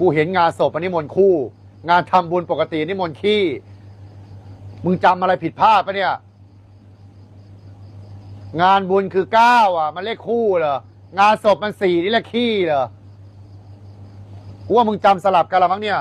กูเห็นงานศพอันนี้มนต์คู่ งานทำบุญปกตินี่มนต์ขี้ มึงจำอะไรผิดพลาดปะเนี่ย งานบุญคือเก้าอะ มันเลขคู่เหรองานศพมันสี่นี่แหละขี้เหรอกูว่ามึงจำสลับกันละมั้งเนี่ย